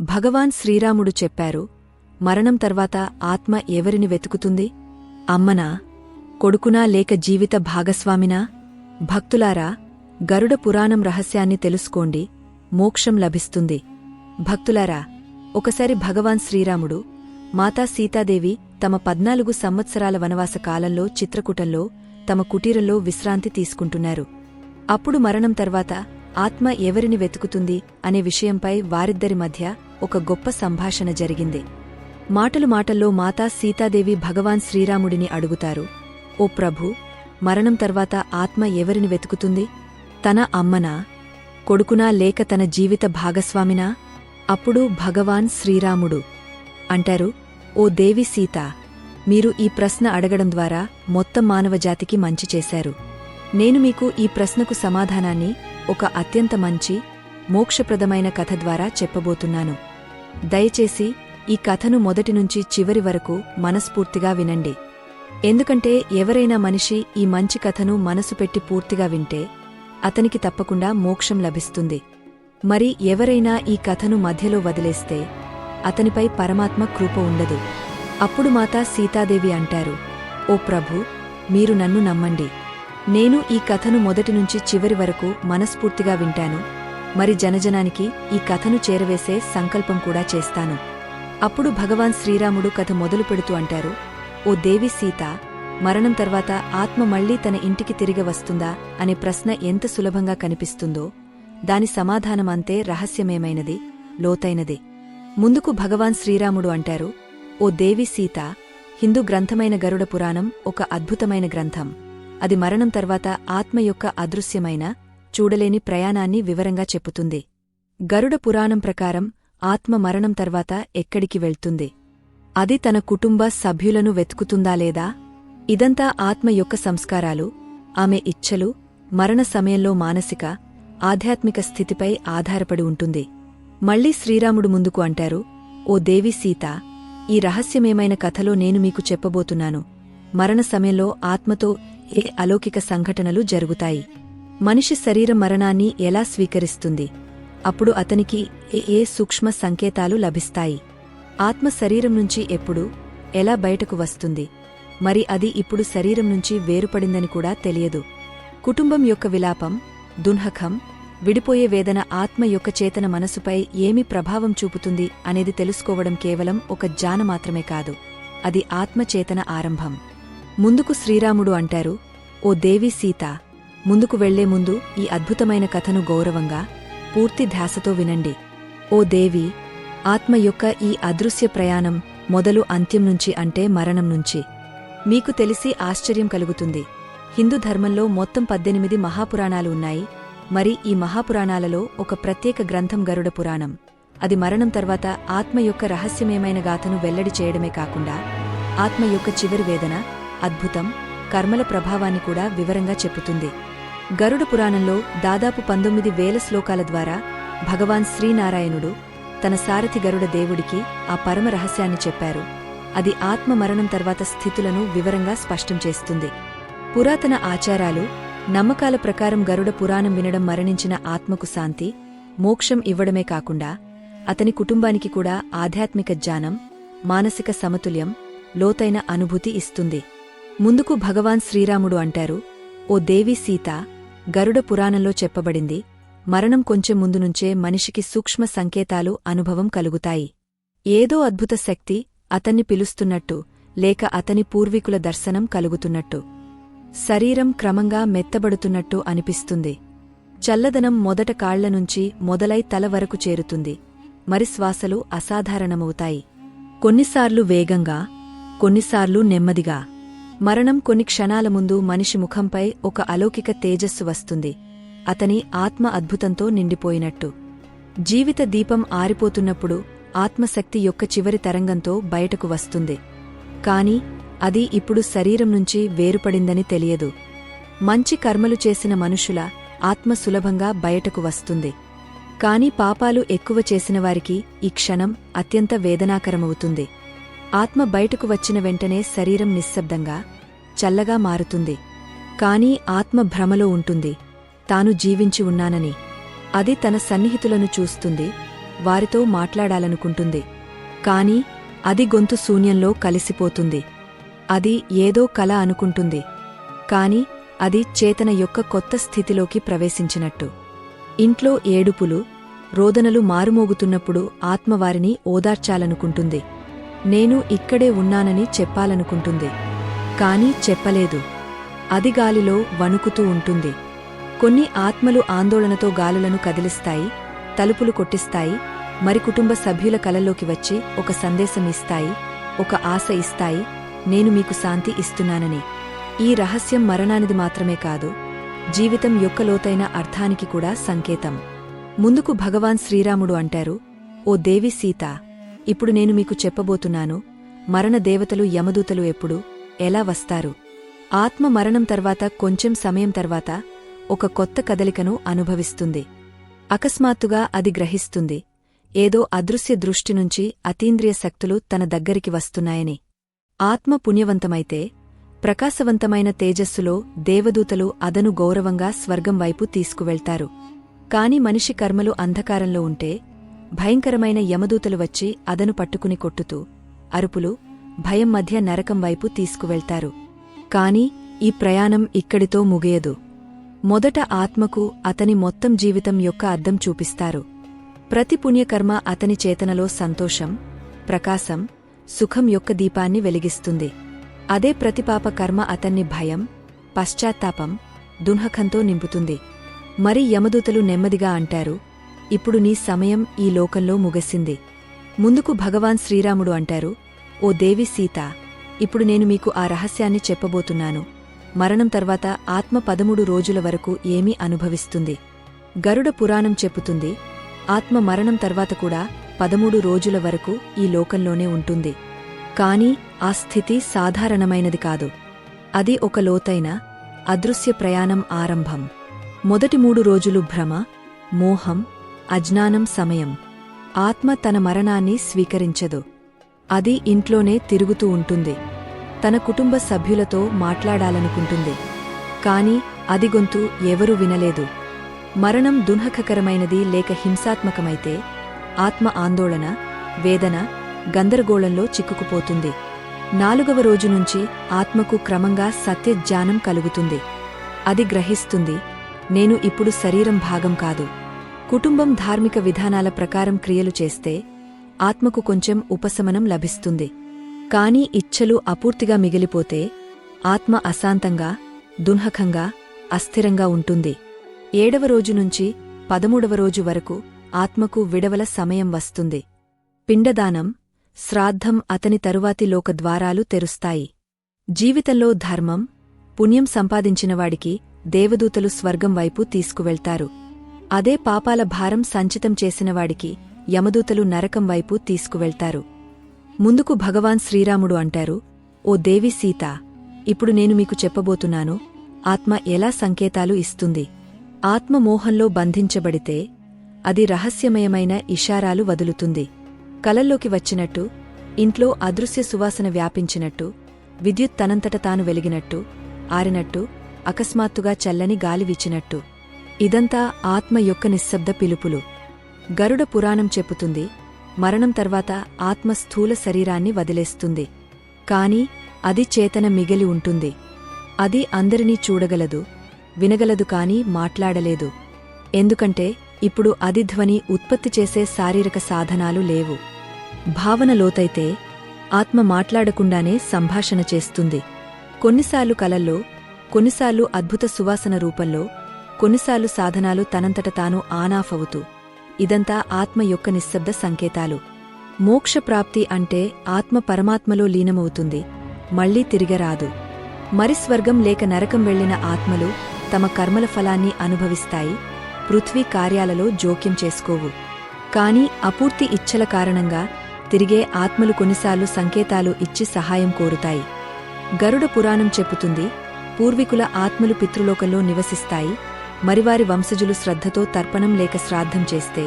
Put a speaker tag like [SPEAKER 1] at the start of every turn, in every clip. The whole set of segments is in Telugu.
[SPEAKER 1] భగవాన్ శ్రీరాముడు చెప్పారు మరణం తర్వాత ఆత్మ ఎవరిని వెతుకుతుంది? అమ్మనా కొడుకునా లేక జీవిత భాగస్వామినా? భక్తులారా గరుడ పురాణం రహస్యాన్ని తెలుసుకోండి మోక్షం లభిస్తుంది. భక్తులారా ఒకసారి భగవాన్ శ్రీరాముడు మాతా సీతాదేవి తమ పద్నాలుగు సంవత్సరాల వనవాస కాలంలో చిత్రకూటంలో తమ కుటీరంలో విశ్రాంతి తీసుకుంటున్నారు. అప్పుడు మరణం తర్వాత ఆత్మ ఎవరిని వెతుకుతుంది అనే విషయంపై వారిద్దరి మధ్య ఒక గొప్ప సంభాషణ జరిగింది. మాటలు మాటల్లో మాతా సీతాదేవి భగవాన్ శ్రీరాముడిని అడుగుతారు. ఓ ప్రభు మరణం తర్వాత ఆత్మ ఎవరిని వెతుకుతుంది? తన అమ్మనా? కొడుకునా లేక తన జీవిత భాగస్వామినా? అప్పుడు భగవాన్ శ్రీరాముడు అంటారు ఓ దేవి సీత మీరు ఈ ప్రశ్న అడగడం ద్వారా మొత్తం మానవజాతికి మంచి చేశారు. నేను మీకు ఈ ప్రశ్నకు సమాధానాన్ని ఒక అత్యంత మంచి మోక్షప్రదమైన కథ ద్వారా చెప్పబోతున్నాను. దయచేసి ఈ కథను మొదటి నుంచి చివరి వరకు మనస్ఫూర్తిగా వినండి. ఎందుకంటే ఎవరైనా మనిషి ఈ మంచి కథను మనసు పెట్టి పూర్తిగా వింటే అతనికి తప్పకుండా మోక్షం లభిస్తుంది. మరి ఎవరైనా ఈ కథను మధ్యలో వదిలేస్తే అతనిపై పరమాత్మ కృప ఉండదు. అప్పుడు మాతా సీతాదేవి అంటారు ఓ ప్రభు మీరు నన్ను నమ్మండి. నేను ఈ కథను మొదటి నుంచి చివరి వరకు మనస్ఫూర్తిగా వింటాను. మరి జనజనానికి ఈ కథను చేరవేసే సంకల్పం కూడా చేస్తాను. అప్పుడు భగవాన్ శ్రీరాముడు కథ మొదలు పెడుతూ అంటారు ఓ దేవి సీత మరణం తర్వాత ఆత్మ మళ్ళీ తన ఇంటికి తిరిగి వస్తుందా? అనే ప్రశ్న ఎంత సులభంగా కనిపిస్తుందో దాని సమాధానమంతే రహస్యమేమైనది లోతైనది. ముందుకు భగవాన్ శ్రీరాముడు అంటారు ఓ దేవి సీత హిందూ గ్రంథమైన గరుడ పురాణం ఒక అద్భుతమైన గ్రంథం. అది మరణం తర్వాత ఆత్మ యొక్క అదృశ్యమైన చూడలేని ప్రయాణాన్ని వివరంగా చెప్పుతుంది గరుడ పురాణం ప్రకారం ఆత్మ మరణం తర్వాత ఎక్కడికి వెళ్తుంది? అది తన కుటుంబ సభ్యులను వెతుకుతుందా లేదా? ఇదంతా ఆత్మ యొక్క సంస్కారాలు ఆమె ఇచ్ఛలు మరణ సమయంలో మానసిక ఆధ్యాత్మిక స్థితిపై ఆధారపడి ఉంటుంది. మళ్ళీ శ్రీరాముడు ముందుకు అంటారు ఓ దేవి సీత ఈ రహస్యమేమైన కథలో నేను మీకు చెప్పబోతున్నాను. మరణ సమయంలో ఆత్మతో ఏ అలౌకిక సంఘటనలు జరుగుతాయి? మనిషి శరీర మరణాన్ని ఎలా స్వీకరిస్తుంది? అప్పుడు అతనికి ఏ ఏ సూక్ష్మ సంకేతాలు లభిస్తాయి? ఆత్మ శరీరం నుంచి ఎప్పుడు ఎలా బయటకు వస్తుంది? మరి అది ఇప్పుడు శరీరం నుంచి వేరుపడిందని కూడా తెలియదు. కుటుంబం యొక్క విలాపం దున్హకం విడిపోయే వేదన ఆత్మ యొక్క చేతన మనసుపై ఏమి ప్రభావం చూపుతుంది అనేది తెలుసుకోవడం కేవలం ఒక జాన మాత్రమే కాదు. అది ఆత్మచేతన ఆరంభం. ముందుకు శ్రీరాముడు అంటారు ఓ దేవి సీత ముందుకు వెళ్ళే ముందు ఈ అద్భుతమైన కథను గౌరవంగా పూర్తి ధ్యాసతో వినండి. ఓ దేవి ఆత్మ యొక్క ఈ అదృశ్య ప్రయాణం మొదలు అంత్యం నుంచి అంటే మరణం నుంచి. మీకు తెలిసి ఆశ్చర్యం కలుగుతుంది. హిందూ ధర్మంలో మొత్తం పద్దెనిమిది మహాపురాణాలు ఉన్నాయి. మరి ఈ మహాపురాణాలలో ఒక ప్రత్యేక గ్రంథం గరుడ పురాణం. అది మరణం తర్వాత ఆత్మ యొక్క రహస్యమేమైన గాథను వెల్లడి చేయడమే కాకుండా ఆత్మ యొక్క చివరి వేదన అద్భుతం కర్మల ప్రభావాన్ని కూడా వివరంగా చెప్పుతుంది. గరుడ పురాణంలో దాదాపు పంతొమ్మిది వేల శ్లోకాల ద్వారా భగవాన్ శ్రీనారాయణుడు తన సారథి గరుడ దేవుడికి ఆ పరమ రహస్యాన్ని చెప్పారు. అది ఆత్మ మరణం తర్వాత స్థితులను వివరంగా స్పష్టం చేస్తుంది. పురాతన ఆచారాలు నమ్మకాల ప్రకారం గరుడ పురాణం వినడం మరణించిన ఆత్మకు శాంతి మోక్షం ఇవ్వడమే కాకుండా అతని కుటుంబానికి కూడా ఆధ్యాత్మిక జ్ఞానం మానసిక సమతుల్యం లోతైన అనుభూతి ఇస్తుంది. ముందుకు భగవాన్ శ్రీరాముడు అంటారు ఓ దేవి సీత గరుడ పురాణంలో చెప్పబడింది మరణం కొంచెం ముందు నుంచే మనిషికి సూక్ష్మ సంకేతాలు అనుభవం కలుగుతాయి. ఏదో అద్భుత శక్తి అతన్ని పిలుస్తున్నట్టు లేక అతని పూర్వీకుల దర్శనం కలుగుతున్నట్టు. శరీరం క్రమంగా మెత్తబడుతున్నట్టు అనిపిస్తుంది. చల్లదనం మొదట కాళ్ళనుంచి మొదలై తల వరకు చేరుతుంది. మరి శ్వాసలు అసాధారణమవుతాయి. కొన్నిసార్లు వేగంగా కొన్నిసార్లు నెమ్మదిగా. మరణం కొన్ని క్షణాల ముందు మనిషి ముఖంపై ఒక అలౌకిక తేజస్సు వస్తుంది. అతని ఆత్మ అద్భుతంతో నిండిపోయినట్టు. జీవిత దీపం ఆరిపోతున్నప్పుడు ఆత్మశక్తి యొక్క చివరి తరంగంతో బయటకు వస్తుంది. కాని అది ఇప్పుడు శరీరం నుంచి వేరుపడిందని తెలియదు. మంచి కర్మలు చేసిన మనుషుల ఆత్మ సులభంగా బయటకు వస్తుంది. కాని పాపాలు ఎక్కువ చేసినవారికి ఈ క్షణం అత్యంత వేదనాకరమవుతుంది. ఆత్మ బయటకు వచ్చిన వెంటనే శరీరం నిశ్శబ్దంగా చల్లగా మారుతుంది. కానీ ఆత్మ భ్రమలో ఉంటుంది. తాను జీవించి ఉన్నానని. అది తన సన్నిహితులను చూస్తుంది వారితో మాట్లాడాలనుకుంటుంది. కాని అది గొంతు శూన్యంలో కలిసిపోతుంది. అది ఏదో కల అనుకుంటుంది. కాని అది చేతన యొక్క కొత్త స్థితిలోకి ప్రవేశించినట్టు. ఇంట్లో ఏడుపులు రోదనలు మారుమోగుతున్నప్పుడు ఆత్మవారిని ఓదార్చాలనుకుంటుంది. నేను ఇక్కడే ఉన్నానని చెప్పాలనుకుంటుంది. కానీ చెప్పలేదు. అది గాలిలో వణుకుతూ ఉంటుంది. కొన్ని ఆత్మలు ఆందోళనతో గాలులను కదిలిస్తాయి తలుపులు కొట్టిస్తాయి మరి కుటుంబ సభ్యుల కలల్లోకి వచ్చి ఒక సందేశం ఇస్తాయి ఒక ఆశ ఇస్తాయి నేను మీకు శాంతి ఇస్తున్నానని. ఈ రహస్యం మరణానిది మాత్రమే కాదు జీవితం యొక్క లోతైన అర్థానికి కూడా సంకేతం. ముందుకు భగవాన్ శ్రీరాముడు అంటారు ఓ దేవి సీత ఇప్పుడు నేను మీకు చెప్పబోతున్నాను మరణ దేవతలు యమదూతలు ఎప్పుడు ఎలా వస్తారు? ఆత్మ మరణం తర్వాత కొంచెం సమయం తర్వాత ఒక కొత్త కదలికను అనుభవిస్తుంది. అకస్మాత్తుగా అది గ్రహిస్తుంది. ఏదో అదృశ్య దృష్టి నుంచి అతీంద్రియ శక్తులు తన దగ్గరికి వస్తున్నాయని. ఆత్మ పుణ్యవంతమైతే ప్రకాశవంతమైన తేజస్సులో దేవదూతలు అదను గౌరవంగా స్వర్గం వైపు తీసుకువెళ్తారు. కాని మనిషి కర్మలు అంధకారంలో ఉంటే భయంకరమైన యమదూతలు వచ్చి అదను పట్టుకుని కొట్టుతూ అరుపులు భయం మధ్య నరకం వైపు తీసుకువెళ్తారు. కాని ఈ ప్రయాణం ఇక్కడితో ముగియదు. మొదట ఆత్మకు అతని మొత్తం జీవితం యొక్క అద్దం చూపిస్తారు. ప్రతి పుణ్యకర్మ అతని చేతనలో సంతోషం ప్రకాశం సుఖం యొక్క దీపాన్ని వెలిగిస్తుంది. అదే ప్రతిపాప కర్మ అతన్ని భయం పశ్చాత్తాపం దున్హకంతో నింపుతుంది. మరి యమదూతలు నెమ్మదిగా అంటారు ఇప్పుడు నీ సమయం ఈ లోకంలో ముగసింది. ముందుకు భగవాన్ శ్రీరాముడు అంటారు ఓ దేవి సీత ఇప్పుడు నేను మీకు ఆ రహస్యాన్ని చెప్పబోతున్నాను. మరణం తర్వాత ఆత్మ పదమూడు రోజుల వరకు ఏమీ అనుభవిస్తుంది. గరుడ పురాణం చెప్పుతుంది ఆత్మ మరణం తర్వాత కూడా పదమూడు రోజుల వరకు ఈ లోకంలోనే ఉంటుంది. కాని ఆ స్థితి సాధారణమైనది కాదు. అది ఒక లోతైన అదృశ్య ప్రయాణం ఆరంభం. మొదటి మూడు రోజులు భ్రమ మోహం అజ్ఞానం సమయం. ఆత్మ తన మరణాన్ని స్వీకరించదు. అది ఇంట్లోనే తిరుగుతూ ఉంటుంది. తన కుటుంబ సభ్యులతో మాట్లాడాలనుకుంటుంది. కాని అది గొంతు ఎవరూ వినలేదు. మరణం దున్హకకరమైనది లేక హింసాత్మకమైతే ఆత్మ ఆందోళన వేదన గందరగోళంలో చిక్కుకుపోతుంది. నాలుగవ రోజు నుంచి ఆత్మకు క్రమంగా సత్యజ్ఞానం కలుగుతుంది. అది గ్రహిస్తుంది నేను ఇప్పుడు శరీరం భాగం కాదు. కుటుంబం ధార్మిక విధానాల ప్రకారం క్రియలు చేస్తే ఆత్మకు కొంచెం ఉపశమనం లభిస్తుంది. కాని ఇచ్ఛలు అపూర్తిగా మిగిలిపోతే ఆత్మ అశాంతంగా దున్హకంగా అస్థిరంగా ఉంటుంది. ఏడవ రోజు నుంచి పదమూడవ రోజు వరకు ఆత్మకు విడవల సమయం వస్తుంది. పిండదానం శ్రాద్ధం అతని తరువాతి లోకద్వారాలు తెరుస్తాయి. జీవితంలో ధర్మం పుణ్యం సంపాదించినవాడికి దేవదూతలు స్వర్గం వైపు తీసుకువెళ్తారు. అదే పాపాల భారం సంచితం చేసినవాడికి యమదూతలు నరకం వైపు తీసుకువెళ్తారు. ముందుకు భగవాన్ శ్రీరాముడు అంటారు ఓ దేవి సీత ఇప్పుడు నేను మీకు చెప్పబోతున్నాను ఆత్మ ఎలా సంకేతాలు ఇస్తుంది? ఆత్మ మోహంలో బంధించబడితే అది రహస్యమయమైన ఇషారాలు వదులుతుంది. కలల్లోకి వచ్చినట్టు ఇంట్లో అదృశ్య సువాసన వ్యాపించినట్టు విద్యుత్ తనంతట తాను వెలిగినట్టు ఆరినట్టు అకస్మాత్తుగా చల్లని గాలి వీచినట్టు. ఇదంతా ఆత్మ యొక్క నిశ్శబ్ద పిలుపులు. గరుడ పురాణం చెప్పుతుంది మరణం తర్వాత ఆత్మ స్థూల శరీరాన్ని వదిలేస్తుంది. కాని అది చేతన మిగిలి ఉంటుంది. అది అందరినీ చూడగలదు వినగలదు కాని మాట్లాడలేదు. ఎందుకంటే ఇప్పుడు అది ధ్వని ఉత్పత్తి చేసే శారీరక సాధనాలు లేవు. భావన లోతైతే ఆత్మ మాట్లాడకుండానే సంభాషణ చేస్తుంది. కొన్నిసార్లు కలల్లో కొన్నిసార్లు అద్భుత సువాసన రూపంలో కొన్నిసార్లు సాధనాలు తనంతట తాను ఆనాఫ్ అవుతూ ఇదంతా ఆత్మ యొక్క నిశ్శబ్ద సంకేతాలు. మోక్షప్రాప్తి అంటే ఆత్మ పరమాత్మలో లీనమవుతుంది మళ్ళీ తిరిగరాదు మరి స్వర్గం లేక నరకం వెళ్ళిన ఆత్మలు తమ కర్మల ఫలాన్ని అనుభవిస్తాయి పృథ్వీ కార్యాలలో జోక్యం చేసుకోవు. కాని అపూర్తి ఇచ్ఛల కారణంగా తిరిగే ఆత్మలు కొన్నిసార్లు సంకేతాలు ఇచ్చి సహాయం కోరుతాయి. గరుడ పురాణం చెప్పుతుంది పూర్వీకుల ఆత్మలు పితృలోకంలో నివసిస్తాయి మరివారి వంశజులు శ్రద్ధతో తర్పణం లేక శ్రాద్ధం చేస్తే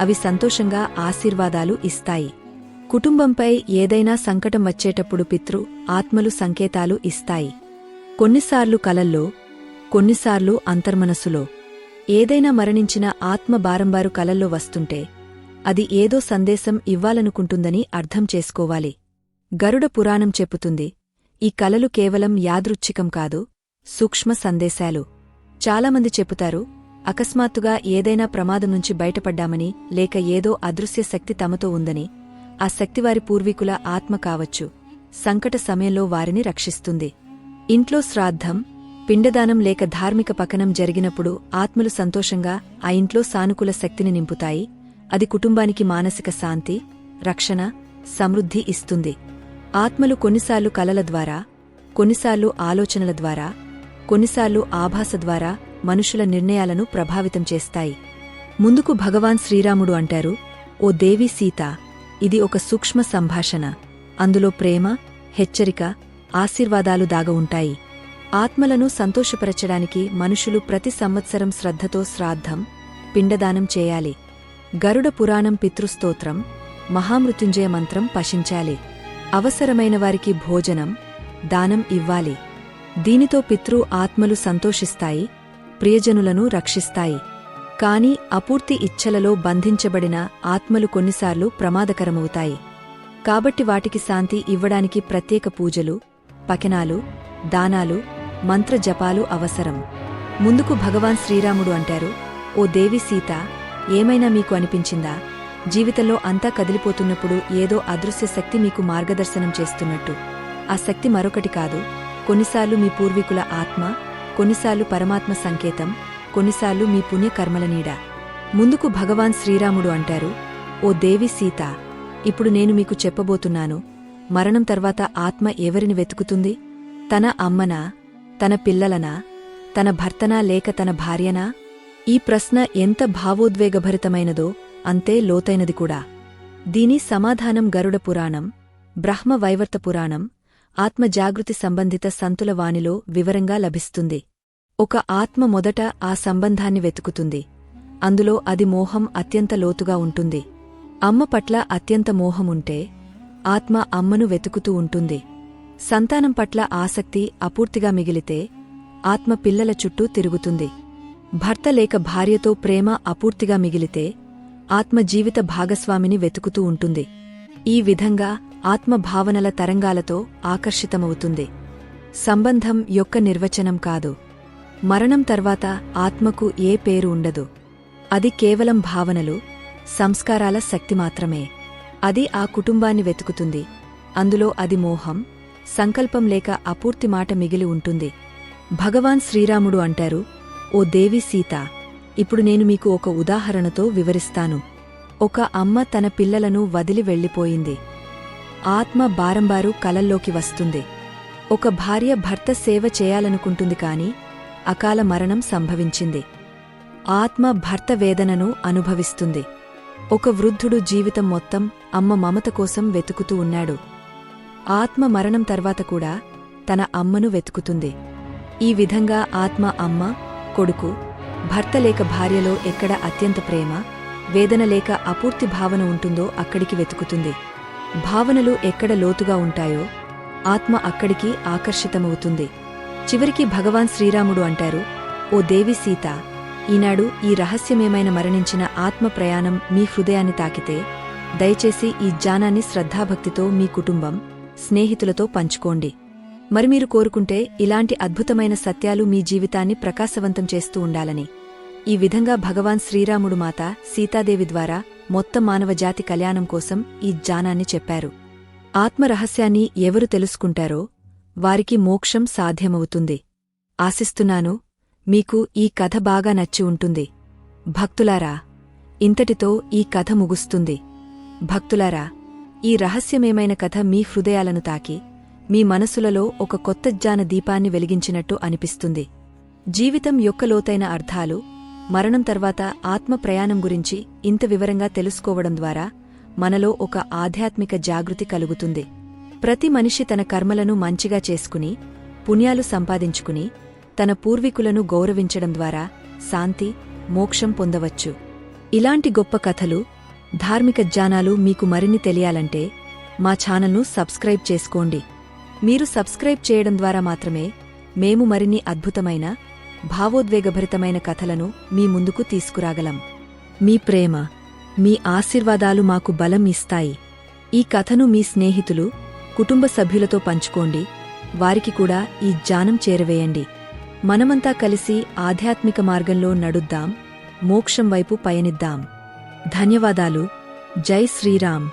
[SPEAKER 1] అవి సంతోషంగా ఆశీర్వాదాలు ఇస్తాయి. కుటుంబంపై ఏదైనా సంకటం వచ్చేటప్పుడు పితృ ఆత్మలు సంకేతాలు ఇస్తాయి. కొన్నిసార్లు కలల్లో కొన్నిసార్లు అంతర్మనస్సులో. ఏదైనా మరణించిన ఆత్మ బారంబారు కలల్లో వస్తుంటే అది ఏదో సందేశం ఇవ్వాలనుకుంటుందని అర్థం చేసుకోవాలి. గరుడ పురాణం చెప్పుతుంది ఈ కలలు కేవలం యాదృచ్ఛికం కాదు సూక్ష్మ సందేశాలు. చాలామంది చెబుతారు అకస్మాత్తుగా ఏదైనా ప్రమాదం నుంచి బయటపడ్డామని లేక ఏదో అదృశ్య శక్తి తమతో ఉందని ఆ శక్తివారి పూర్వీకుల ఆత్మ కావచ్చు సంకట సమయంలో వారిని రక్షిస్తుంది. ఇంట్లో శ్రాద్ధం పిండదానం లేక ధార్మిక పకనం జరిగినప్పుడు ఆత్మలు సంతోషంగా ఆ ఇంట్లో సానుకూల శక్తిని నింపుతాయి అది కుటుంబానికి మానసిక శాంతి రక్షణ సమృద్ధి ఇస్తుంది. ఆత్మలు కొన్నిసార్లు కలల ద్వారా కొన్నిసార్లు ఆలోచనల ద్వారా కొన్నిసార్లు ఆభాస ద్వారా మనుషుల నిర్ణయాలను ప్రభావితం చేస్తాయి. ముందుకు భగవాన్ శ్రీరాముడు అంటారు ఓ దేవి సీత ఇది ఒక సూక్ష్మ సంభాషణ. అందులో ప్రేమ హెచ్చరిక ఆశీర్వాదాలు దాగ ఉంటాయి. ఆత్మలను సంతోషపరచడానికి మనుషులు ప్రతి సంవత్సరం శ్రద్ధతో శ్రాద్ధం పిండదానం చేయాలి. గరుడ పురాణం పితృస్తోత్రం మహామృత్యుంజయ మంత్రం పశించాలి. అవసరమైన వారికి భోజనం దానం ఇవ్వాలి. దీనితో పితృ ఆత్మలు సంతోషిస్తాయి ప్రియజనులను రక్షిస్తాయి. కాని అపూర్తి ఇచ్ఛలలో బంధించబడిన ఆత్మలు కొన్నిసార్లు ప్రమాదకరమవుతాయి. కాబట్టి వాటికి శాంతి ఇవ్వడానికి ప్రత్యేక పూజలు పకినాలు దానాలు మంత్రజపాలు అవసరం. ముందుకు భగవాన్ శ్రీరాముడు అంటారు ఓ దేవి సీత ఏమైనా మీకు అనిపించిందా? జీవితంలో అంతా కదిలిపోతున్నప్పుడు ఏదో అదృశ్య శక్తి మీకు మార్గదర్శనం చేస్తున్నట్టు. ఆ శక్తి మరొకటి కాదు కొన్నిసార్లు మీ పూర్వీకుల ఆత్మ కొన్నిసార్లు పరమాత్మ సంకేతం కొన్నిసార్లు మీ పుణ్యకర్మల నీడ. ముందుకు భగవాన్ శ్రీరాముడు అంటారు ఓ దేవి సీత ఇప్పుడు నేను మీకు చెప్పబోతున్నాను మరణం తర్వాత ఆత్మ ఎవరిని వెతుకుతుంది? తన అమ్మనా తన పిల్లలనా తన భర్తనా లేక తన భార్యనా? ఈ ప్రశ్న ఎంత భావోద్వేగభరితమైనదో అంతే లోతైనది కూడా. దీని సమాధానం గరుడ పురాణం బ్రహ్మ వైవర్త పురాణం ఆత్మజాగృతి సంబంధిత సంతుల వాణిలో వివరంగా లభిస్తుంది. ఒక ఆత్మ మొదట ఆ సంబంధాన్ని వెతుకుతుంది. అందులో అది మోహం అత్యంత లోతుగా ఉంటుంది. అమ్మ పట్ల అత్యంత మోహముంటే ఆత్మ అమ్మను వెతుకుతూ ఉంటుంది. సంతానం పట్ల ఆసక్తి అపూర్తిగా మిగిలితే ఆత్మ పిల్లల చుట్టూ తిరుగుతుంది. భర్త లేక భార్యతో ప్రేమ అపూర్తిగా మిగిలితే ఆత్మ జీవిత భాగస్వామిని వెతుకుతూ ఉంటుంది. ఈ విధంగా ఆత్మ భావనల తరంగాలతో ఆకర్షితమవుతుంది. సంబంధం యొక్క నిర్వచనం కాదు. మరణం తర్వాత ఆత్మకు ఏ పేరు ఉండదు. అది కేవలం భావనలు సంస్కారాల శక్తి మాత్రమే. అది ఆ కుటుంబాన్ని వెతుకుతుంది. అందులో అది మోహం సంకల్పం లేక అపూర్తి మాట మిగిలి ఉంటుంది. భగవాన్ శ్రీరాముడు అంటారు ఓ దేవి సీత ఇప్పుడు నేను మీకు ఒక ఉదాహరణతో వివరిస్తాను. ఒక అమ్మ తన పిల్లలను వదిలి వెళ్ళిపోయింది. ఆత్మ బారంబారు కలల్లోకి వస్తుంది. ఒక భార్య భర్త సేవ చేయాలనుకుంటుంది కాని అకాల మరణం సంభవించింది. ఆత్మ భర్త వేదనను అనుభవిస్తుంది. ఒక వృద్ధుడు జీవితం మొత్తం అమ్మ మమత కోసం వెతుకుతూ ఉన్నాడు. ఆత్మ మరణం తర్వాత కూడా తన అమ్మను వెతుకుతుంది. ఈ విధంగా ఆత్మ అమ్మ కొడుకు భర్త లేక భార్యలో ఎక్కడ అత్యంత ప్రేమ వేదన లేక అపూర్తి భావన ఉంటుందో అక్కడికి వెతుకుతుంది. భావనలు ఎక్కడ లోతుగా ఉంటాయో ఆత్మ అక్కడికి ఆకర్షితమవుతుంది. చివరికి భగవాన్ శ్రీరాముడు అంటారు ఓ దేవి సీత ఈనాడు ఈ రహస్యమేమైన మరణించిన ఆత్మ ప్రయాణం మీ హృదయాన్ని తాకితే దయచేసి ఈ జ్ఞానాన్ని శ్రద్ధాభక్తితో మీ కుటుంబం స్నేహితులతో పంచుకోండి. మరి మీరు కోరుకుంటే ఇలాంటి అద్భుతమైన సత్యాలు మీ జీవితాన్ని ప్రకాశవంతం చేస్తూ ఉండాలని. ఈ విధంగా భగవాన్ శ్రీరాముడు మాత సీతాదేవి ద్వారా మొత్తం మానవజాతి కళ్యాణం కోసం ఈ జానాన్ని చెప్పారు. ఆత్మరహస్యాన్ని ఎవరు తెలుసుకుంటారో వారికి మోక్షం సాధ్యమవుతుంది. ఆశిస్తున్నాను మీకు ఈ కథ బాగా నచ్చి ఉంటుంది. భక్తులారా ఇంతటితో ఈ కథ ముగుస్తుంది. భక్తులారా ఈ రహస్యమేమైన కథ మీ హృదయాలను తాకి మీ మనసులలో ఒక కొత్త జ్ఞాన దీపాన్ని వెలిగించినట్టు అనిపిస్తుంది. జీవితం యొక్క లోతైన అర్థాలు మరణం తర్వాత ఆత్మ ప్రయాణం గురించి ఇంత వివరంగా తెలుసుకోవడం ద్వారా మనలో ఒక ఆధ్యాత్మిక జాగృతి కలుగుతుంది. ప్రతి మనిషి తన కర్మలను మంచిగా చేసుకుని పుణ్యాలు సంపాదించుకుని తన పూర్వీకులను గౌరవించడం ద్వారా శాంతి మోక్షం పొందవచ్చు. ఇలాంటి గొప్ప కథలు ధార్మిక జ్ఞానాలు మీకు మరిన్ని తెలియాలంటే మా ఛానల్ను సబ్స్క్రైబ్ చేసుకోండి. మీరు సబ్స్క్రైబ్ చేయడం ద్వారా మాత్రమే మేము మరిన్ని అద్భుతమైన భావోద్వేగభరితమైన కథలను మీ ముందుకు తీసుకురాగలం. మీ ప్రేమ మీ ఆశీర్వాదాలు మాకు బలం ఇస్తాయి. ఈ కథను మీ స్నేహితులు కుటుంబ సభ్యులతో పంచుకోండి. వారికి కూడా ఈ జానం చేరవేయండి. మనమంతా కలిసి ఆధ్యాత్మిక మార్గంలో నడుద్దాం మోక్షం వైపు పయనిద్దాం. ధన్యవాదాలు. జై శ్రీరామ్.